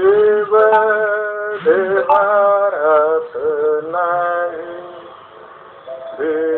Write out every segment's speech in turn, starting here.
देव देवारात नाही देव नाही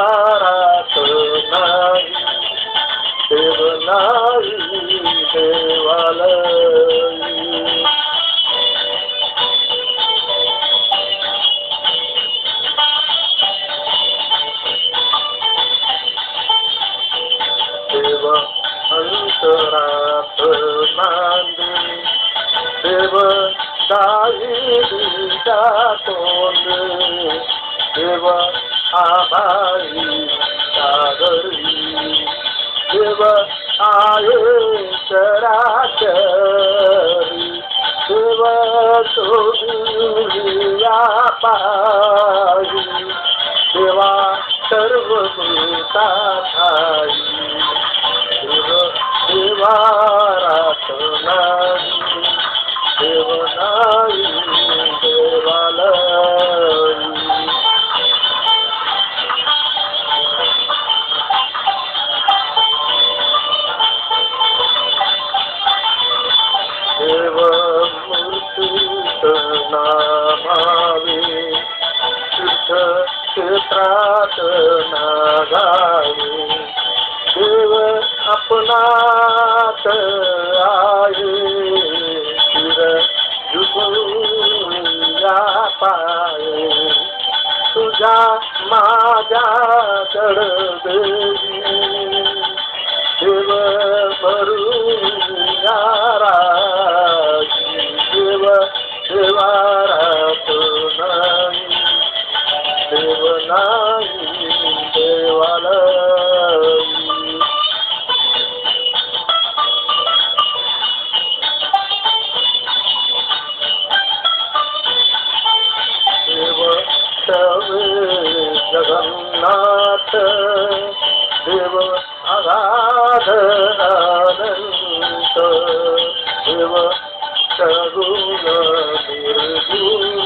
வாரா திருநாள். திருநாள் தேவாலை தோன்று தேவா आभारी सागरी देव आहे सराचरी देव सोया पारी देवा सर्व भूता ठाई देव देवा रात नाही देव नाही नामावे तीर्थ क्षेत्रात नागावे देव आपणात आहे चिर झुकूया पाये तुझ्या माझ्या जडदेवी देव भरूया राजी जगन्नाथ देव अगाधरानंत देव सगुण निर्गुण